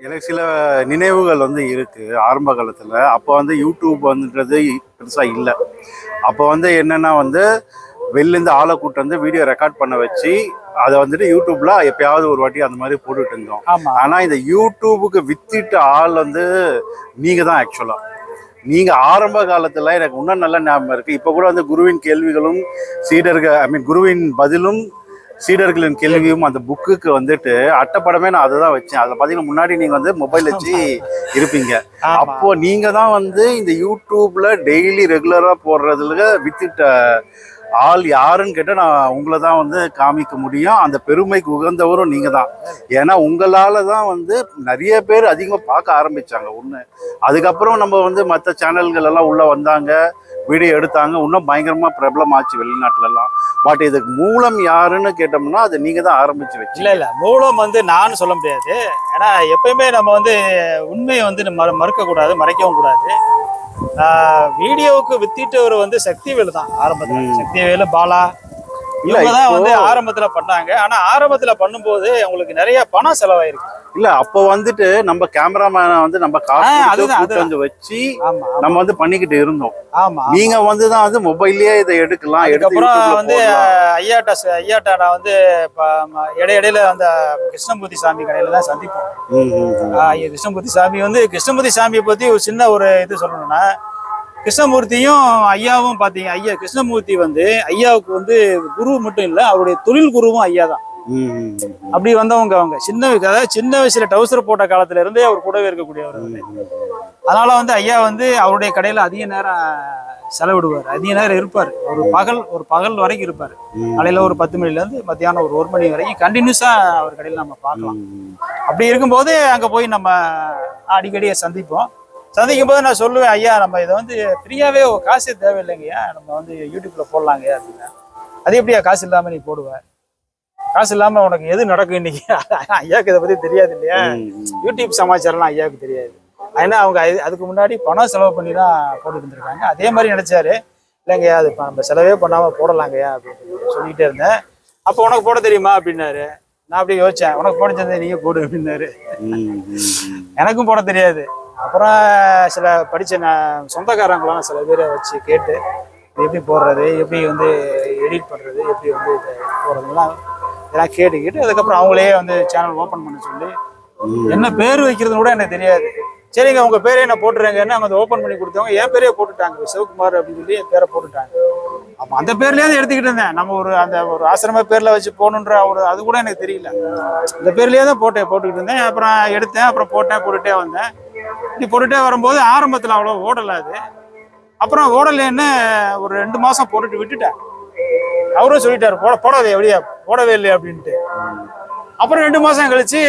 எனக்கு சில நினைவுகள் வந்து இருக்கு ஆரம்ப காலத்தில். அப்போ வந்து யூடியூப் வந்துன்றது பெருசாக இல்லை. அப்போ வந்து என்னன்னா வந்து வெளிலேருந்து ஆளை கூட்டு வந்து வீடியோ ரெக்கார்ட் பண்ண வச்சு அதை வந்துட்டு யூடியூப்ல எப்பயாவது ஒரு வாட்டி அந்த மாதிரி போட்டுட்டு இருந்தோம். ஆமா. ஆனா இந்த யூடியூபுக்கு வித்திட்ட ஆள் வந்து நீங்க தான் ஆக்சுவலா நீங்க ஆரம்ப காலத்துல எனக்கு இன்னும் நல்ல ஞாபகம் இருக்கு. இப்ப கூட வந்து குருவின் கேள்விகளும் சீடர்கள் ஐ மீன் குருவின் பதிலும் சீடர்களின் கேள்வியும் அந்த புக்குக்கு வந்துட்டு அட்டைப்படமே நான் அதை தான் வச்சேன் அதில் பார்த்தீங்கன்னா முன்னாடி நீங்கள் வந்து மொபைல் வச்சு இருப்பீங்க. அப்போ நீங்க தான் வந்து இந்த யூடியூப்ல டெய்லி ரெகுலரா போடுறதுல வித்திட்ட ஆள் யாருன்னு கேட்டால் நான் உங்களை தான் வந்து காமிக்க முடியும். அந்த பெருமைக்கு உகந்தவரும் நீங்கள் தான். ஏன்னா உங்களால் தான் வந்து நிறைய பேர் அதிகமாக பார்க்க ஆரம்பித்தாங்க ஒன்று அதுக்கப்புறம் நம்ம வந்து மற்ற சேனல்கள் எல்லாம் உள்ளே வந்தாங்க. வீடியோ எடுத்தாங்க. இன்னும் பயங்கரமாக பிரபலம் ஆச்சு வெளிநாட்டிலலாம். பட் இதுக்கு மூலம் யாருன்னு கேட்டோம்னா அது நீங்கள் தான் ஆரம்பிச்சு வச்சு இல்லை இல்லை. மூலம் வந்து நான் சொல்ல முடியாது. ஏன்னா எப்பயுமே நம்ம வந்து உண்மையை வந்து மறு மறுக்கக்கூடாது மறைக்கவும் கூடாது. வீடியோவுக்கு வித்திட்டவர் வந்து சக்திவேலு தான் ஆரம்பத்துல. சக்திவேலு பாலா இல்ல, இவங்க தான் இப்போ- வந்து ஆரம்பத்துல பண்ணாங்க. ஆனா ஆரம்பத்துல பண்ணும்போது அவங்களுக்கு நிறைய பணம் செலவாயிருக்கு. இல்ல அப்போ வந்துட்டு நம்ம கேமராமேனை வந்து நம்ம காசு வந்து வச்சு நம்ம வந்து பண்ணிக்கிட்டு இருந்தோம். ஆமா நீங்க வந்து தான் வந்து மொபைல்லயே இதை எடுக்கலாம் எடுத்து வந்து. ஐயாட்டா ஐயாட்டா நான் வந்து இடையிடையில அந்த கிருஷ்ணமூர்த்தி சாமி கடையில தான் சந்திப்போம். கிருஷ்ணமூர்த்தி சாமி வந்து கிருஷ்ணமூர்த்தி சாமியை பத்தி ஒரு சின்ன ஒரு இது சொல்லணும்னா கிருஷ்ணமூர்த்தியும் ஐயாவும் பாத்தீங்க ஐயா கிருஷ்ணமூர்த்தி வந்து ஐயாவுக்கு வந்து குரு மட்டும் இல்ல அவருடைய தொழில் குருவும் ஐயா தான். அப்படி வந்தவங்க அவங்க சின்ன அதாவது சின்ன வயசுல டவுசர் போட்ட காலத்துல இருந்தே அவர் கூடவே இருக்கக்கூடியவர். அதனால வந்து ஐயா வந்து அவருடைய கடையில அதிக நேரம் செலவிடுவார் அதிக நேரம் இருப்பார் ஒரு பகல் ஒரு பகல் வரைக்கும் இருப்பார். காலையில ஒரு பத்து மணில இருந்து மத்தியானம் ஒரு ஒரு மணி வரைக்கும் கண்டினியூஸா அவர் கடையில நம்ம பார்க்கலாம். அப்படி இருக்கும்போது அங்க போய் நம்ம அடிக்கடி சந்திப்போம் சந்திக்கும் போது நான் சொல்லுவேன் ஐயா நம்ம இதை வந்து ஃப்ரீயாவே காசு தேவையில்லைங்கய்யா. நம்ம வந்து யூடியூப்ல போடலாங்கய்யா அப்படின்னா. அது எப்படியா காசு இல்லாம நீ போடுவ. காசு இல்லாம உனக்கு எது நடக்கும் இன்னைக்கு? ஐயாவுக்கு இதை பத்தி தெரியாது இல்லையா. யூடியூப் சமாச்சாரம்லாம் ஐயாவுக்கு தெரியாது. ஏன்னா அவங்க அது- அதுக்கு முன்னாடி பணம் செலவு பண்ணி தான் போட்டு இருந்திருக்காங்க. அதே மாதிரி நினைச்சாரு. இல்லைங்கய்யா அது இப்ப நம்ம செலவே பண்ணாம போடலாங்கய்யா அப்படின்னு சொல்லிக்கிட்டே இருந்தேன். அப்போ உனக்கு போட தெரியுமா? அப்படின்னாரு. நான் அப்படியே யோசிச்சேன். உனக்கு போட தெரிஞ்சா நீயே போடு அப்படின்னாரு. எனக்கும் போட தெரியாது. அப்புறம் சில படிச்ச நான் சொந்தக்காரங்களாம் சில பேரை வச்சு கேட்டு எப்படி போடுறது எப்படி வந்து எடிட் பண்றது எப்படி வந்து போடுறதுலாம் இதெல்லாம் கேட்டு கேட்டு அதுக்கப்புறம் அவங்களே வந்து சேனல் ஓப்பன் பண்ண சொல்லி. என்ன பேர் வைக்கிறது கூட எனக்கு தெரியாது. சரிங்க உங்க பேரே நான் போட்டுறேங்கன்னு அவங்க ஓப்பன் பண்ணி கொடுத்தவங்க என் பேரே போட்டுட்டாங்க சிவகுமார் அப்படின்னு சொல்லி என் பேரை போட்டுட்டாங்க. அப்ப அந்த பேர்லயே தான் எடுத்துக்கிட்டு இருந்தேன். நம்ம ஒரு அந்த ஒரு ஆசிரம பேர்ல வச்சு போகணுன்ற ஒரு அது கூட எனக்கு தெரியல. இந்த பேர்லயே தான் போட்டேன் போட்டுக்கிட்டு இருந்தேன். அப்புறம் எடுத்தேன் அப்புறம் போட்டேன் போட்டுட்டே வந்தேன். இப்படி போட்டுட்டே வரும்போது ஆரம்பத்தில் அவ்வளோ ஓடல அது. அப்புறம் ஓடலைன்னு ஒரு ரெண்டு மாதம் போட்டுட்டு விட்டுட்டேன். அவரும் சொல்லிட்டாரு போட போடாதே எப்படியா போடவே இல்லை அப்படின்ட்டு. அப்புறம் ரெண்டு மாதம் கழிச்சு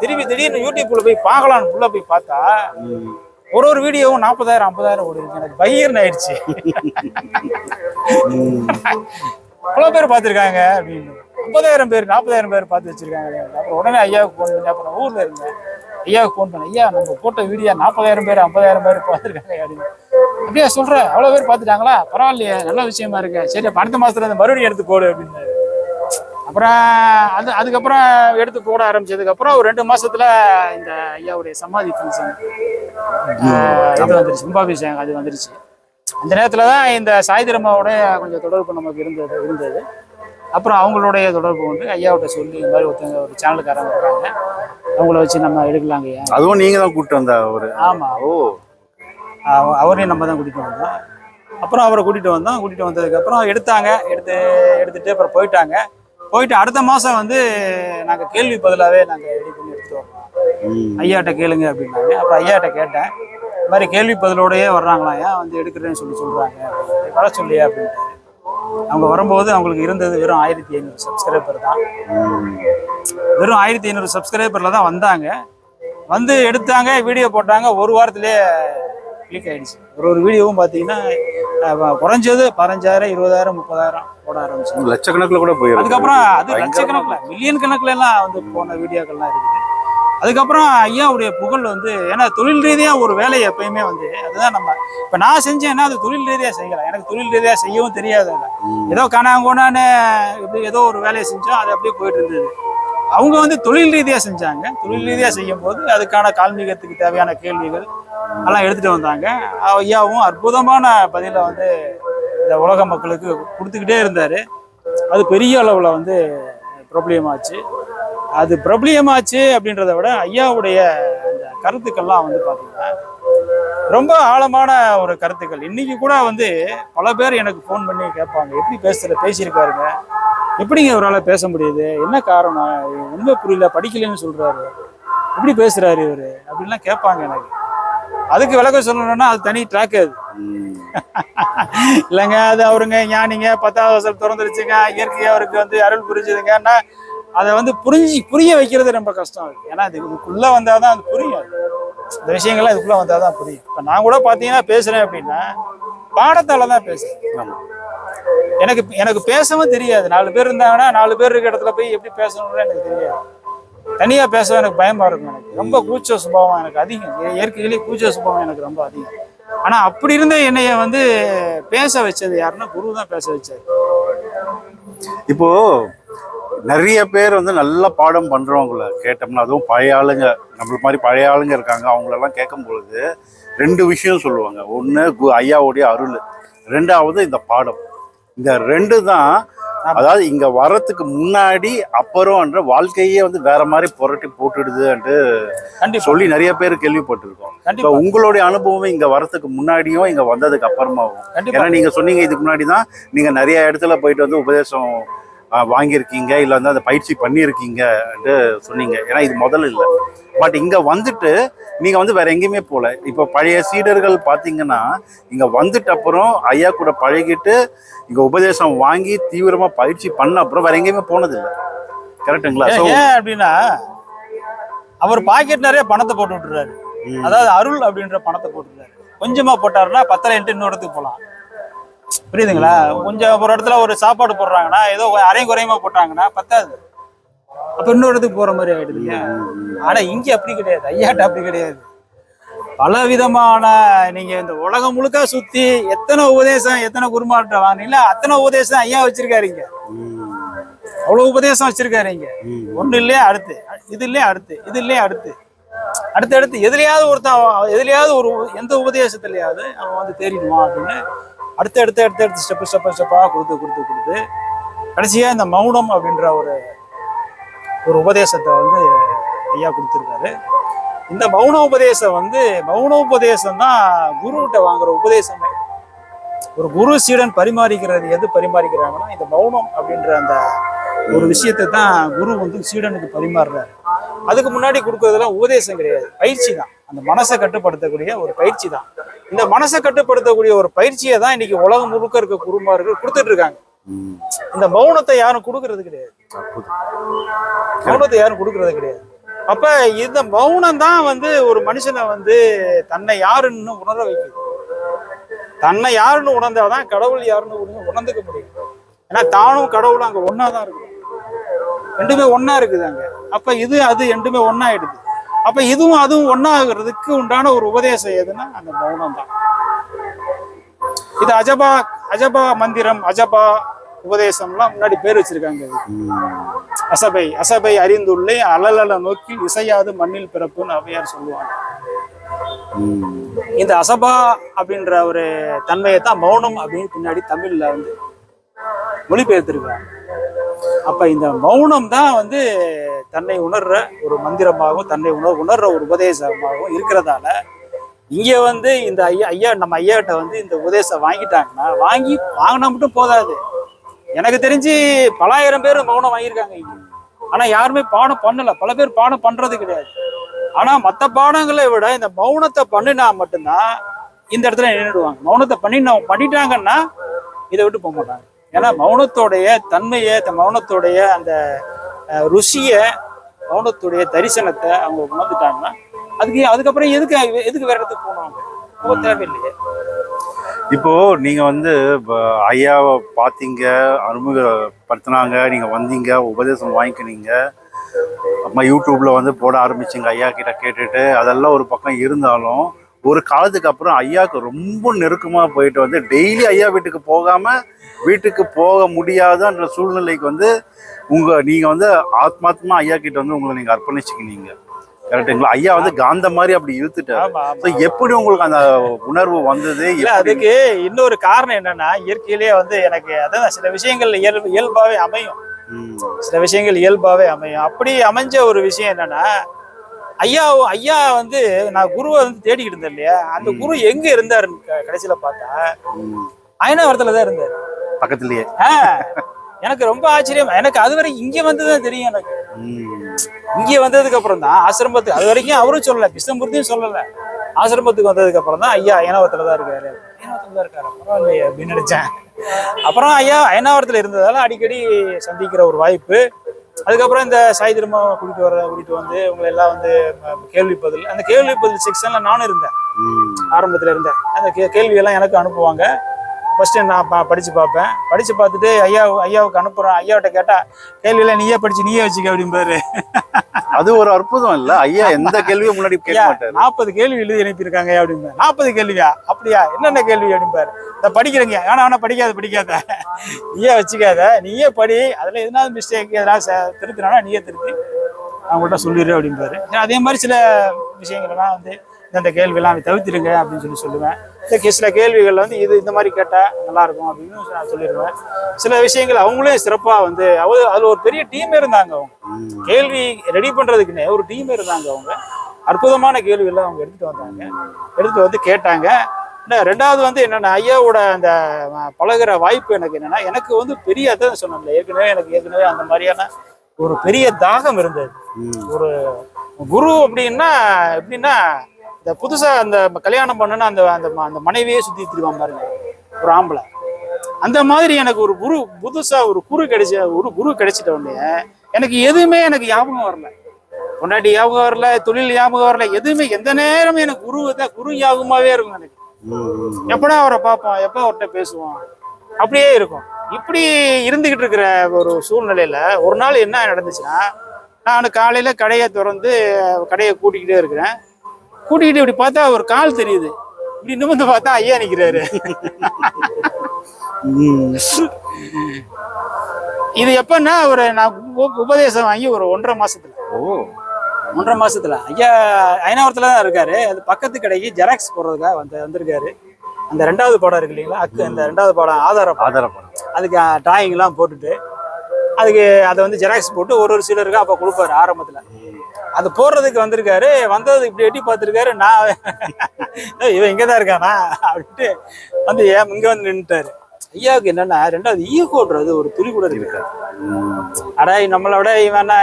திரும்பி திடீர்னு யூடியூப்பில் போய் பார்க்கலாம்னு உள்ளே போய் பார்த்தா ஒரு ஒரு வீடியோவும் நாற்பதாயிரம் ஐம்பதாயிரம் ஓடி இருக்கு எனக்கு பகீர்னு ஆயிடுச்சு. அவ்வளோ பேர் பார்த்துருக்காங்க அப்படின்னு. ஐம்பதாயிரம் பேர் நாற்பதாயிரம் பேர் பார்த்து வச்சிருக்காங்க. அப்புறம் உடனே ஐயாவுக்கு ஃபோன் அப்புறம் ஊரில் இருந்தேன். ஐயாவுக்கு ஃபோன் பண்ணேன் ஐயா நம்ம போட்ட வீடியோ நாற்பதாயிரம் பேர் ஐம்பதாயிரம் பேர் பார்த்துருக்காங்க அப்படின்னு. அப்படியா சொல்ற அவ்வளோ பேர் பார்த்துட்டாங்களா? பரவாயில்லையே நல்ல விஷயமா இருக்கு. சரி அப்ப அடுத்த மாசத்துல இருந்து மறுபடியும் எடுத்து போடு அப்படின்னாரு அப்புறம் அது அதுக்கப்புறம் எடுத்து போட ஆரம்பிச்சதுக்கு அப்புறம் ஒரு ரெண்டு மாசத்துல இந்த ஐயாவுடைய சமாதி ஃபங்க்ஷன் இது வந்துருச்சு. கும்பாபிஷேகம் அது வந்துருச்சு. அந்த நேரத்துல தான் இந்த சாய்திரம்மாவோட கொஞ்சம் தொடர்பு நமக்கு இருந்தது இருந்தது. அப்புறம் அவங்களுடைய தொடர்பு வந்து ஐயாவிட்ட சொல்லி இந்த மாதிரி ஒருத்தங்க ஒரு சேனலுக்காரங்க இருக்காங்க. அவங்கள வச்சு நம்ம எடுக்கலாங்க ஐயா. அதுவும் நீங்க தான் கூட்டு வந்த ஒரு ஆமா. ஓ. அவ- அவரையும் நம்ம தான் கூட்டிட்டு வந்தோம். அப்புறம் அவரை கூட்டிட்டு வந்தோம். கூட்டிட்டு வந்ததுக்கு அப்புறம் எடுத்தாங்க. எடுத்து எடுத்துட்டு அப்புறம் போயிட்டாங்க. போயிட்டு அடுத்த மாசம் வந்து நாங்க கேள்வி பதிலாவே நாங்க ரெடி பண்ணி எடுத்துட்டு வரோம். ஐயாட்ட கேளுங்க அப்படின்னாங்க. அப்புறம் ஐயாட்ட கேட்டேன். இந்த மாதிரி கேள்வி பதிலோடயே வர்றாங்களா ஏன் வந்து எடுக்கிறேன்னு சொல்லி சொல்றாங்க. அப்படின்னாரு. வர சொல்லியா அப்படின்ட்டு. அவங்க வரும்போது அவங்களுக்கு இருந்தது வெறும் ஆயிரத்தி ஐநூறு சப்ஸ்கிரைபர் தான். வெறும் ஆயிரத்தி ஐநூறு சப்ஸ்கிரைபர்ல தான் வந்தாங்க. வந்து எடுத்தாங்க வீடியோ போட்டாங்க ஒரு வாரத்திலே கிளிக் ஆயிடுச்சு. ஒரு ஒரு வீடியோவும் பார்த்தீங்கன்னா குறைஞ்சது பதினஞ்சாயிரம் இருபதாயிரம் முப்பதாயிரம் போட ஆரம்பிச்சு லட்சக்கணக்கில் கூட போயிருக்கு அதுக்கப்புறம் அது லட்சக்கணக்கில் மில்லியன் கணக்குல எல்லாம் வந்து போன வீடியோக்கள்லாம் இருக்குது. அதுக்கப்புறம் ஐயாவுடைய புகழ் வந்து ஏன்னா தொழில் ரீதியா ஒரு வேலையை எப்பயுமே வந்து அதுதான் நம்ம இப்ப நான் செஞ்சேன்னா அது தொழில் ரீதியா செய்யலாம். எனக்கு தொழில் ரீதியா செய்யவும் தெரியாது. ஏதோ காணாங்கோனான்னு இப்படி ஏதோ ஒரு வேலையை செஞ்சோம் அது அப்படியே போயிட்டு இருந்தது. அவங்க வந்து தொழில் ரீதியா செஞ்சாங்க. தொழில் ரீதியா செய்யும் போது அதுக்கான கால்மீகத்துக்கு தேவையான கேள்விகள் எல்லாம் எடுத்துட்டு வந்தாங்க. ஐயாவும் அற்புதமான பதிலை வந்து இந்த உலக மக்களுக்கு கொடுத்துக்கிட்டே இருந்தாரு. அது பெரிய அளவில் வந்து பிரபலியமாச்சு. அது பிரபலியமாச்சு அப்படின்றத விட ஐயாவுடைய அந்த கருத்துக்கள்லாம் வந்து பார்த்தீங்கன்னா ரொம்ப ஆழமான ஒரு கருத்துக்கள். இன்னைக்கு கூட வந்து பல பேர் எனக்கு ஃபோன் பண்ணி கேட்பாங்க எப்படி பேசுற? பேசியிருக்காருங்க எப்படிங்க இவரால் பேச முடியுது? என்ன காரணம்? உண்மை புரியல படிக்கலைன்னு சொல்றாரு. எப்படி பேசுறாரு இவரு? அப்படின்லாம் கேட்பாங்க எனக்கு. அதுக்கு விளக்கம் சொல்லணும்னா அது தனி ட்ராக் அது. இல்லைங்க அது அவருங்க ஞானிங்க பத்தாவது வருஷம் திறந்துருச்சுங்க. இயற்கை அவருக்கு வந்து அருள் புரிஞ்சுதுங்கன்னா அதை வந்து புரிஞ்சு புரிய வைக்கிறது ரொம்ப கஷ்டம். இருக்கு ஏன்னா இது இதுக்குள்ள வந்தாதான் அது புரியும். இந்த விஷயங்கள்லாம் இதுக்குள்ள வந்தாதான் புரியும். இப்ப நான் கூட பாத்தீங்கன்னா பேசுறேன் அப்படின்னா பாடத்தால தான் பேசுறேன். ஆமா. எனக்கு எனக்கு பேசவும் தெரியாது. நாலு பேர் இருந்தாங்கன்னா நாலு பேர் இருக்க இடத்துல போய் எப்படி பேசணும்னு எனக்கு தெரியாது. தனியா பேச எனக்கு பயமா இருக்கும் எனக்கு. ரொம்ப கூச்ச சுபாவம் எனக்கு அதிகம். இய- இயற்கையிலேயே கூச்ச சுபாவம் எனக்கு ரொம்ப அதிகம். ஆனா அப்படி இருந்த என்னைய வந்து பேச வச்சது யாருன்னா குரு தான் பேச வச்சாரு. இப்போ நிறைய பேர் வந்து நல்ல பாடம் பண்றவங்கள கேட்டோம்னா அதுவும் பழைய ஆளுங்க நம்மள மாதிரி பழைய ஆளுங்க இருக்காங்க அவங்களெல்லாம் கேட்கும் பொழுது ரெண்டு விஷயம் சொல்லுவாங்க. ஒன்று ஐயாவுடைய அருள். ரெண்டாவது இந்த பாடம். இந்த ரெண்டு தான் அதாவது இங்க வரத்துக்கு முன்னாடி அப்புறம்ன்ற வாழ்க்கையே வந்து வேற மாதிரி புரட்டி போட்டுடுதுன்ட்டு சொல்லி நிறைய பேர் கேள்விப்பட்டிருக்கோம். இப்போ உங்களுடைய அனுபவம் இங்க வரதுக்கு முன்னாடியும் இங்க வந்ததுக்கு அப்புறமாவும். ஏன்னா நீங்க சொன்னீங்க இதுக்கு முன்னாடி தான் நீங்க நிறைய இடத்துல போயிட்டு வந்து உபதேசம் வாங்கியிருக்கீங்க இல்லை வந்து அந்த பயிற்சி பண்ணியிருக்கீங்கன்ட்டு சொன்னீங்க. ஏன்னா இது முதல்ல இல்லை. பட் இங்க வந்துட்டு நீங்க வந்து வேற எங்கேயுமே போல. இப்போ பழைய சீடர்கள் பார்த்தீங்கன்னா இங்க வந்துட்ட அப்புறம் ஐயா கூட பழகிட்டு இங்க உபதேசம் வாங்கி தீவிரமா பயிற்சி பண்ண அப்புறம் வேற எங்கேயுமே போனதில்லை கரெக்டுங்களா ஏன் அப்படின்னா அவர் பாக்கெட் நிறைய பணத்தை போட்டு விட்டுறாரு. அதாவது அருள் அப்படின்ற பணத்தை போட்டுறாரு. கொஞ்சமா போட்டாருன்னா பத்தரைன்ட்டு இன்னொரு இடத்துக்கு போகலாம் புரியுதுங்களா? கொஞ்சம் ஒரு இடத்துல ஒரு சாப்பாடு போடுறாங்கன்னா ஏதோ அரையும் குறையுமா போட்டாங்கன்னா பத்தாது. அப்ப இன்னொரு இடத்துக்கு போற மாதிரி ஆயிடுது இல்லையா? ஆனா இங்க அப்படி கிடையாது. ஐயாட்ட அப்படி கிடையாது. பல விதமான நீங்க இந்த உலகம் முழுக்க சுத்தி எத்தனை உபதேசம் எத்தனை குருமாட்ட வாங்கினீங்களா அத்தனை உபதேசம் ஐயா வச்சிருக்காருங்க அவ்வளவு உபதேசம் வச்சிருக்காரு இங்க. ஒண்ணு இல்லையா? அடுத்து. இது இல்லையா? அடுத்து. இது இல்லையா? அடுத்து. அடுத்து அடுத்து எதுலையாவது ஒருத்தன் எதுலையாவது ஒரு எந்த உபதேசத்துலயாவது அவன் வந்து தேறிடுவான் அப்படின்னு அடுத்து அடுத்து அடுத்து அடுத்து ஸ்டெப்பு ஸ்டெப்பு ஸ்டெப்பாக கொடுத்து கொடுத்து கொடுத்து கடைசியாக இந்த மௌனம் அப்படின்ற ஒரு ஒரு உபதேசத்தை வந்து ஐயா கொடுத்துருக்காரு. இந்த மௌன உபதேசம் வந்து மௌன உபதேசம் தான் குருகிட்ட வாங்குற உபதேசமே. ஒரு குரு சீடன் பரிமாறிக்கிறது எது பரிமாறிக்கிறாங்கன்னா இந்த மௌனம் அப்படின்ற அந்த ஒரு விஷயத்தை தான் குரு வந்து சீடனுக்கு பரிமாறுறாரு. அதுக்கு முன்னாடி கொடுக்கறதெல்லாம் உபதேசம் கிடையாது. பயிற்சி தான். அந்த மனசை கட்டுப்படுத்தக்கூடிய ஒரு பயிற்சி தான். இந்த மனசை கட்டுப்படுத்தக்கூடிய ஒரு பயிற்சியை தான் இன்னைக்கு உலகம் முழுக்க இருக்க குருமார்கள் கொடுத்துட்டு இருக்காங்க இந்த மௌனத்தை யாரும் கொடுக்கறது கிடையாது. மௌனத்தை யாரும் கொடுக்கறது கிடையாது. அப்ப இந்த மௌனம் தான் வந்து ஒரு மனுஷனை வந்து தன்னை யாருன்னு உணர வைக்குது. தன்னை யாருன்னு உணர்ந்தாதான் கடவுள் யாருன்னு உணர்ந்துக்க முடியும். ஏன்னா தானும் கடவுளும் அங்க ஒன்னாதான் இருக்கும் ரெண்டுமே ஒண்ணா இருக்குது அங்க அப்ப இது அது ரெண்டுமே ஒண்ணாயிடுது. அப்ப இதுவும் அதுவும் ஒண்ணாகிறதுக்கு உண்டான ஒரு உபதேசம் எதுன்னா அந்த மௌனம் தான் இது அஜபா அஜபா மந்திரம் அஜபா உபதேசம்லாம் முன்னாடி பேர் வச்சிருக்காங்க. அசபை அசபை அறிந்துள்ளே அலலல நோக்கி இசையாது மண்ணில் பிறப்புன்னு அவையார் சொல்லுவாங்க. இந்த அசபா அப்படின்ற ஒரு தன்மையை தான் மௌனம் அப்படின்னு பின்னாடி தமிழ்ல வந்து மொழிபெயர்த்திருக்காங்க. அப்போ இந்த மௌனம் தான் வந்து தன்னை உணர்ற ஒரு மந்திரமாகவும் தன்னை உணர் உணர்ற ஒரு உபதேசமாகவும் இருக்கிறதால இங்கே வந்து இந்த ஐயா ஐயா நம்ம ஐயாட்ட வந்து இந்த உபதேசம் வாங்கிட்டாங்கன்னா வாங்கி வாங்கினா மட்டும் போதாது. எனக்கு தெரிஞ்சு பலாயிரம் பேர் மௌனம் வாங்கியிருக்காங்க இங்கே. ஆனால் யாருமே பாடம் பண்ணலை. பல பேர் பாடம் பண்ணுறது கிடையாது. ஆனால் மற்ற பாடங்களை விட இந்த மௌனத்தை பண்ணினா மட்டும்தான் இந்த இடத்துல நின்றுடுவாங்க. மௌனத்தை பண்ணி பண்ணிட்டாங்கன்னா இதை விட்டு போக மாட்டாங்க. ஏன்னா மௌனத்தோடைய தன்மையை த- மௌனத்தோடைய அந்த ருசியை ருசிய மௌனத்துடைய தரிசனத்தை அவங்க உணர்ந்துட்டாங்கன்னா அதுக்கு அதுக்கப்புறம் எதுக்கு எதுக்கு வேற இடத்துக்கு போனாங்க போக தேவையில்லையே. இப்போ நீங்க வந்து ஐயாவை பார்த்தீங்க அறிமுகப்படுத்தினாங்க நீங்க வந்தீங்க உபதேசம் வாங்கிக்கினீங்க. அம்மா யூடியூப்ல வந்து போட ஆரம்பிச்சிங்க ஐயா கிட்ட கேட்டுட்டு அதெல்லாம் ஒரு பக்கம் இருந்தாலும் ஒரு காலத்துக்கு அப்புறம் ஐயாவுக்கு ரொம்ப நெருக்கமா போயிட்டு வந்து டெய்லி ஐயா வீட்டுக்கு போகாம வீட்டுக்கு போக முடியாதுன்ற சூழ்நிலைக்கு வந்து உங்க நீங்க வந்து ஆத்மாத்மா ஐயா கிட்ட வந்து உங்களை நீங்க அர்ப்பணிச்சுக்கினீங்க. கரெக்டுங்களா ஐயா வந்து காந்த மாதிரி அப்படி இழுத்துட்டாரு. எப்படி உங்களுக்கு அந்த உணர்வு வந்தது? அதுக்கு இன்னொரு காரணம் என்னன்னா இயற்கையிலேயே வந்து எனக்கு அதான் சில விஷயங்கள் இயல்பு இயல்பாவே அமையும். சில விஷயங்கள் இயல்பாவே அமையும். அப்படி அமைஞ்ச ஒரு விஷயம் என்னன்னா ஐயா ஐயா வந்து நான் குருவை வந்து தேடிக்கிட்டு இருந்தேன் இல்லையா? அந்த. குரு எங்க இருந்தாருன்னு க- கடைசியில பார்த்தா. அயனாவரத்துல தான் இருந்தாரு. பக்கத்துலயே. எனக்கு ரொம்ப ஆச்சரியம். எனக்கு அது வரைக்கும் இங்க வந்துதான் தெரியும் எனக்கு. இங்க வந்ததுக்கு அப்புறம் தான் ஆசிரமத்துக்கு அது வரைக்கும் அவரும் சொல்லல கிருஷ்ணமூர்த்தியும் சொல்லல. ஆசிரமத்துக்கு வந்ததுக்கு அப்புறம் தான் ஐயா அயனாவரத்துல தான் இருக்காரு. அயனாவரத்துல தான் இருக்காரு? பரவாயில்லையே அப்படின்னு நினைச்சேன். அப்புறம் ஐயா அயனாவரத்துல இருந்ததால அடிக்கடி சந்திக்கிற ஒரு வாய்ப்பு. அதுக்கப்புறம் இந்த சாய் திரும்ப கூட்டிட்டு வர கூட்டிட்டு வந்து உங்களை எல்லாம் வந்து கேள்வி பதில். அந்த கேள்வி பதில் செக்ஷன்ல நானும் இருந்தேன். ஆரம்பத்துல இருந்தேன். அந்த கே கேள்வி எல்லாம் எனக்கு அனுப்புவாங்க. ஃபர்ஸ்ட் நான் ப- படிச்சு பார்ப்பேன். படிச்சு பார்த்துட்டு ஐயா ஐயாவுக்கு அனுப்புறேன். ஐயாவிட்ட கேட்டா கேள்வியெல்லாம் நீயே படிச்சு நீயே வச்சுக்க அப்படிம்பாரு. அது ஒரு அற்புதம் இல்ல. ஐயா எந்த கேள்வியும் முன்னாடி கேட்க மாட்டாரு. நாற்பது கேள்வி எழுதி அனுப்பியிருக்காங்க அப்படிம்பாரு. நாற்பது கேள்வியா? அப்படியா? என்னென்ன கேள்வி அப்படிம்பாரு. இந்த படிக்கிறீங்க. வேணா வேணா படிக்காத படிக்காத. நீயே வச்சுக்காத. நீயே படி. அதுல எதனா மிஸ்டேக் எதனா திருத்தினா நீயே திருத்தி. அவங்கள்ட்ட சொல்லிடு அப்படிம்பாரு. ஏன்னா அதே மாதிரி சில விஷயங்கள்லாம் வந்து இந்த கேள்வியெல்லாம் தவிர்த்திருங்க அப்படின்னு சொல்லி சொல்லுவேன். இந்த சில கேள்விகள் வந்து இது இந்த மாதிரி கேட்டா நல்லா இருக்கும் அப்படின்னு நான் சொல்லிடுவேன். சில விஷயங்கள் அவங்களே சிறப்பா வந்து அவ அதுல ஒரு பெரிய டீம் இருந்தாங்க அவங்க. கேள்வி ரெடி பண்றதுக்குன்னே ஒரு டீம் இருந்தாங்க அவங்க. அற்புதமான கேள்விகளை அவங்க எடுத்துட்டு வந்தாங்க. எடுத்துட்டு வந்து கேட்டாங்க. இன்னும் ரெண்டாவது வந்து என்னன்னா ஐயாவோட அந்த பழகுற வாய்ப்பு எனக்கு என்னன்னா எனக்கு வந்து பெரிய அதான் சொன்னேன்ல. ஏற்கனவே எனக்கு ஏற்கனவே அந்த மாதிரியான ஒரு பெரிய தாகம் இருந்தது. ஒரு குரு அப்படின்னா எப்படின்னா இந்த புதுசா அந்த கல்யாணம் பண்ணுனா அந்த அந்த அந்த மனைவியே சுத்தி திருவான் பாருங்க. ஒரு ஆம்பளை. அந்த மாதிரி எனக்கு ஒரு குரு புதுசா ஒரு குரு கிடைச்ச ஒரு குரு கிடைச்சிட்ட உடனே எனக்கு எதுவுமே எனக்கு ஞாபகம் வரல. பொண்டாட்டி ஞாபகம் வரல தொழில் ஞாபகம் வரல எதுவுமே. எந்த நேரமும் எனக்கு குரு தான் குரு ஞாபகமாவே இருக்கும் எனக்கு. எப்படா அவரை பார்ப்போம் எப்போ அவர்கிட்ட பேசுவோம் அப்படியே இருக்கும். இப்படி இருந்துகிட்டு இருக்கிற ஒரு சூழ்நிலையில ஒரு நாள் என்ன நடந்துச்சுன்னா நான் காலையில கடையை திறந்து கடையை கூட்டிக்கிட்டே இருக்கிறேன். கூட்டிக்கிட்டு இப்படி பார்த்தா ஒரு கால் தெரியுது. இப்படி நிமிர்ந்து பார்த்தா ஐயா நிக்கிறாரு. ம். இது எப்பன்னா ஒரு நான் உப- உபதேசம் வாங்கி ஒரு ஒன்றரை மாசத்துல. ஓ. ஒன்றரை மாசத்துல. ஐயா ஐநாவரத்துல தான் இருக்காரு. அது பக்கத்து கடைக்கு ஜெராக்ஸ் போடுறதுக்காக வந்து வந்திருக்காரு. அந்த ரெண்டாவது படம் இருக்கு இல்லைங்களா? அக்கு அந்த ரெண்டாவது படம் ஆதார படம். ஆதாரப்படம் அதுக்கு டிராயிங்லாம் போட்டுட்டு அதுக்கு அதை வந்து ஜெராக்ஸ் போட்டு ஒரு ஒரு சிலருக்கு அப்போ கொடுப்பாரு ஆரம்பத்துல. அது போடுறதுக்கு வந்திருக்காரு வந்தது இப்படி எட்டி பார்த்துருக்காரு நான் இவன் இங்கே தான் இருக்கானா? அப்படின்ட்டு வந்து ஏன் இங்கே வந்து நின்றுட்டாரு ஐயாவுக்கு என்னன்னா ரெண்டாவது ஈகோன்றது ஒரு துளி கூட இருக்காது. ம். அடா நம்மளோட இவன் என்ன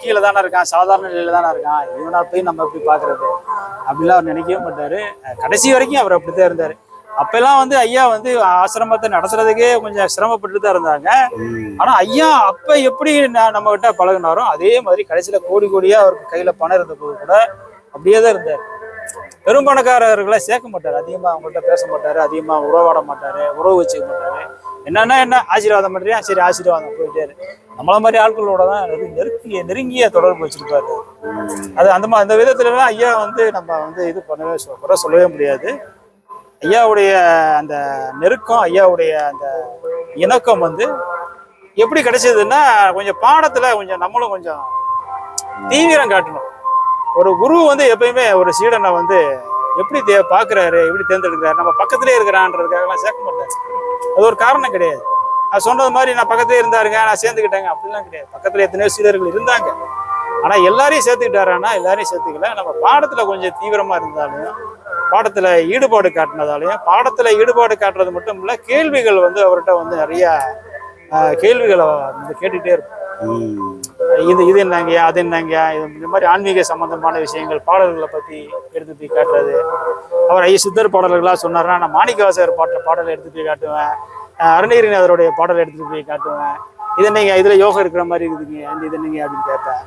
கீழே தானே இருக்கான் சாதாரண நிலையில தானே இருக்கான். இவனா போய் நம்ம எப்படி பாக்குறது அப்படிலாம் அவர் நினைக்கவே மாட்டாரு. கடைசி வரைக்கும் அவர் அப்படித்தான் இருந்தாரு. அப்பெல்லாம் வந்து ஐயா வந்து ஆசிரமத்தை நடத்துறதுக்கே கொஞ்சம் சிரமப்பட்டு தான் இருந்தாங்க. ஆனா ஐயா அப்ப எப்படி நம்ம கிட்ட பழகுனாரோ அதே மாதிரி கடைசியில கோடி கோடியா அவருக்கு கையில பணம் இருந்த போது கூட அப்படியே தான் இருந்தார். பெரும் பணக்காரர்களை சேர்க்க மாட்டாரு. அதிகமா அவங்கள்ட்ட பேச மாட்டாரு. அதிகமா உறவாட மாட்டாரு. உறவு வச்சுக்க மாட்டாரு. என்னன்னா என்ன? ஆசீர்வாதம் பண்றியா? சரி ஆசீர்வாதம் போயிட்டாரு நம்மள மாதிரி ஆட்களோட தான் நெரு- நெருங்கிய நெருங்கிய தொடர்பு வச்சிருப்பாரு. அது அந்த மாதிரி அந்த விதத்துல எல்லாம் ஐயா வந்து நம்ம வந்து இது பண்ணவே குறை சொல்லவே முடியாது. ஐயாவுடைய அந்த நெருக்கம் ஐயாவுடைய அந்த இணக்கம் வந்து எப்படி கிடைச்சதுன்னா கொஞ்சம் பாடத்தில் கொஞ்சம் நம்மளும் கொஞ்சம் தீவிரம் காட்டணும். ஒரு குரு வந்து எப்பயுமே ஒரு சீடனை வந்து எப்படி தே பார்க்குறாரு எப்படி தேர்ந்தெடுக்கிறாரு நம்ம பக்கத்துலேயே இருக்கிறான்றதுக்காகலாம் சேர்க்க மாட்டாரு. அது ஒரு காரணம் கிடையாது. நான் சொன்னது மாதிரி நான் பக்கத்திலே இருந்தாருங்க நான் சேர்ந்துக்கிட்டேங்க அப்படிலாம் கிடையாது. பக்கத்துல எத்தனையோ சீடர்கள் இருந்தாங்க. ஆனா எல்லாரையும் சேர்த்துக்கிட்டாரானா எல்லாரையும் சேர்த்துக்கல. நம்ம பாடத்துல கொஞ்சம் தீவிரமா இருந்தாலும் பாடத்துல ஈடுபாடு காட்டினதாலையும் பாடத்துல ஈடுபாடு காட்டுறது மட்டும் இல்ல கேள்விகள் வந்து அவர்கிட்ட வந்து நிறைய கேள்விகளை வந்து கேட்டுட்டே இருப்போம் ம். இது இது என்னங்கய்யா அது என்னங்கய்யா இது இந்த மாதிரி ஆன்மீக சம்பந்தமான விஷயங்கள் பாடல்களை பத்தி எடுத்து போய் காட்டுறது. அவர் ஐயா சித்தர் பாடல்களா சொன்னார்னா நான் மாணிக்கவாசகர் பாட்ட பாடலை எடுத்து போய் காட்டுவேன். அருணகிரிநாதருடைய பாடலை எடுத்துட்டு போய் காட்டுவேன். இது என்னங்க இதுல யோகம் இருக்கிற மாதிரி இருக்குதுங்க அந்த இது என்னங்க அப்படின்னு கேட்பேன்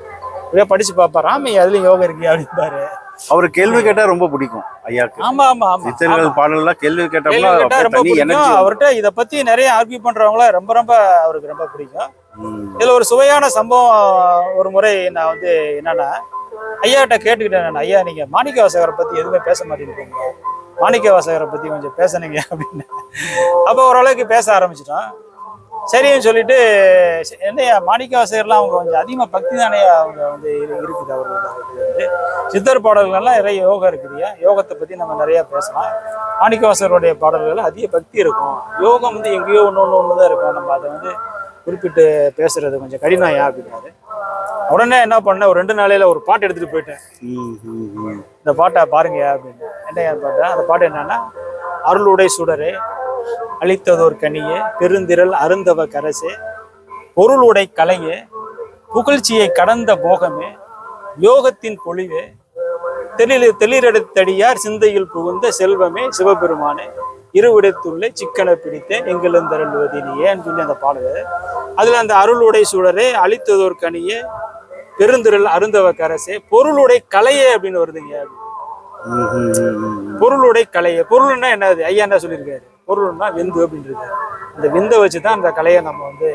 அப்படியே படிச்சு பார்ப்பா ராமையா அதுலயும் யோகம் இருக்கு அப்படின்பாரு அவர் கேள்வி கேட்டா ரொம்ப பிடிக்கும் ஐயாக்கு. ஆமா ஆமா ஆமா. சித்தர்கள் பாடல்லாம் கேள்வி கேட்டா ரொம்ப பிடிக்கும். அவர்கிட்ட இத பத்தி நிறைய ஆர்கியூ பண்றவங்கள ரொம்ப ரொம்ப அவருக்கு ரொம்ப பிடிக்கும். இதுல ஒரு சுவையான சம்பவம் ஒரு முறை நான் வந்து என்னன்னா ஐயாட்ட கேட்டுக்கிட்டேன் நான். ஐயா நீங்க மாணிக்க வாசகரை பத்தி எதுவுமே பேச மாட்டேங்கிறீங்க. மாணிக்க வாசகரை பத்தி கொஞ்சம் பேசுனீங்க. அப்படின்னு. அப்போ ஓரளவுக்கு பேச ஆரம்பிச்சிட்டோம். சரின்னு சொல்லிட்டு என்னையா மாணிக்க வாசகர்லாம் அவங்க கொஞ்சம் அதிகமாக பக்தி தானே அவங்க வந்து இரு- இருக்குது அவர்களுக்கு வந்து. சித்தர் பாடல்கள்லாம் நிறைய யோகா இருக்குதுயா யோகத்தை பற்றி நம்ம நிறைய பேசலாம். மாணிக்க வாசகருடைய பாடல்கள் அதிக பக்தி இருக்கும். யோகம் வந்து எங்கேயோ ஒன்று ஒன்று ஒன்று தான் இருக்கும். நம்ம அதை வந்து குறிப்பிட்டு பேசுறது கொஞ்சம் கடினம்யா அப்படின்னாரு உடனே என்ன பண்ணேன்? ஒரு ரெண்டு நாளையில ஒரு பாட்டு எடுத்துட்டு போயிட்டேன். இந்த பாட்டை பாருங்க அப்படின்னு. என்ன பாட்டு அந்த பாட்டு என்னன்னா அருளுடை சுடரே அளித்ததோர் கனியே பெருந்திரள் அருந்தவ கரசே பொருளுடை கலையே புகழ்ச்சியை கடந்த போகமே யோகத்தின் பொழிவே தெளில தெளிரெடுத்தடியார் சிந்தையில் புகுந்த செல்வமே சிவபெருமானே இருவிடத்துள்ளே சிக்கனை பிடித்தேன் எங்களந்தருள்வதி நீயேன்னு சொல்லி அந்த பாடல். அதில் அந்த அருளுடை சுடரே அழித்ததோர் கனியே பெருந்திரள் அருந்தவ கரசே பொருளுடை கலையே அப்படின்னு வருதுங்க. ம், ம், ம், ம். பொருளுடை கலையை பொருள்னா என்னது? ஐயா என்ன சொல்லியிருக்காரு? பொருள்னா விந்து அப்படின்றது அந்த விந்தை வச்சு தான் அந்த கலையை நம்ம வந்து.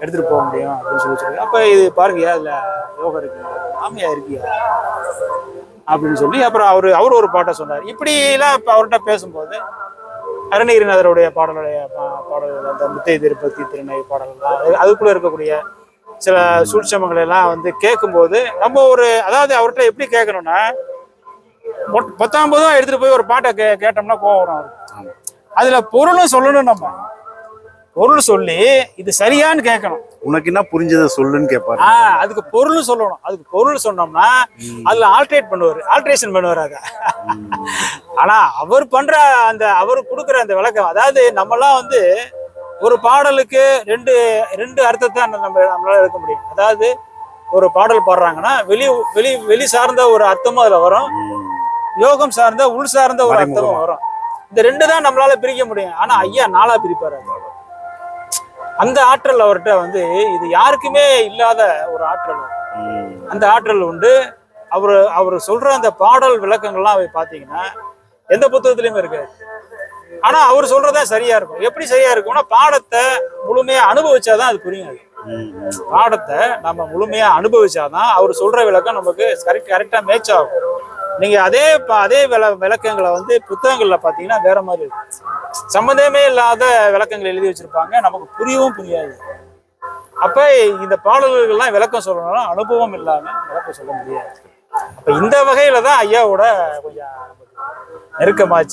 எடுத்துட்டு போக முடியும் அப்படின்னு சொல்லி சொல்லுங்க அப்ப இது பாருங்க அதுல யோகம் இருக்கு. ஆமையா இருக்கியா? அப்படின்னு சொல்லி அப்புறம் அவரு அவர் ஒரு பாட்டை சொன்னார். இப்படி எல்லாம் இப்ப அவர்கிட்ட பேசும்போது அருணகிரிநாதருடைய பாடலுடைய பாடல்கள் அந்த முத்தை திருப்பதி திருநை பாடல்கள் அது- அதுக்குள்ள இருக்கக்கூடிய சில சூட்சமங்கள் எல்லாம் வந்து கேட்கும்போது நம்ம ஒரு அதாவது அவர்கிட்ட எப்படி கேட்கணும்னா பத்தாம்பதும் எடுத்துட்டு போய் ஒரு பாட்டை கே கேட்டோம்னா கோவம் வரும் அவருக்கு. அதுல பொருளும் சொல்லணும் நம்ம. பொருள் சொல்லி இது சரியான்னு கேட்கணும். உனக்கு என்ன புரிஞ்சதை சொல்லுன்னு கேட்பாரு அதுக்கு பொருள் சொல்லணும். அதுக்கு பொருள் சொன்னோம்னா அதுல ஆல்ட்ரேட் பண்ணுவாரு. ஆல்ட்ரேஷன் பண்ணுவாரு அத. ஆனா அவர் பண்ற அந்த அவர் கொடுக்குற அந்த விளக்கம் அதாவது நம்மலாம் வந்து ஒரு பாடலுக்கு ரெண்டு ரெண்டு அர்த்தத்தை நம்ம நம்மளால எடுக்க முடியும். அதாவது ஒரு பாடல் பாடுறாங்கன்னா வெளி வெளி வெளி சார்ந்த ஒரு அர்த்தமும் அதுல வரும். யோகம் சார்ந்த உள் சார்ந்த ஒரு. அர்த்தமும் வரும் இந்த ரெண்டு தான் நம்மளால பிரிக்க முடியும் ஆனா ஐயா நாளா பிரிப்பாரு. அந்த ஆற்றல் அவர்கிட்ட வந்து இது யாருக்குமே இல்லாத ஒரு ஆற்றல். அந்த ஆற்றல் உண்டு அவர் அவர் சொல்ற அந்த பாடல் விளக்கங்கள்லாம் போய் பார்த்தீங்கன்னா எந்த புத்தகத்திலயுமே இருக்காது ஆனா அவர் சொல்றதா சரியா இருக்கும் எப்படி சரியா இருக்கும்னா பாடத்தை முழுமையா அனுபவிச்சாதான் அது புரியும். பாடத்தை நம்ம முழுமையா அனுபவிச்சாதான் அவர் சொல்ற விளக்கம் நமக்கு கரெக்ட் கரெக்டா மேட்ச் ஆகும். நீங்க அதே அதே விள விளக்கங்களை வந்து புத்தகங்கள்ல பாத்தீங்கன்னா வேற மாதிரி இருக்கும் சம்மந்தமே இல்லாத விளக்கங்கள் எழுதி வச்சிருப்பாங்க. நமக்கு புரியவும் புரியாது. அப்ப இந்த பாடல்கள்லாம் விளக்கம் சொல்லணும்னா அனுபவம் இல்லாம விளக்கம் சொல்ல முடியாது. அப்ப இந்த வகையில தான் ஐயாவோட கொஞ்சம் நெருக்கமாச்சு.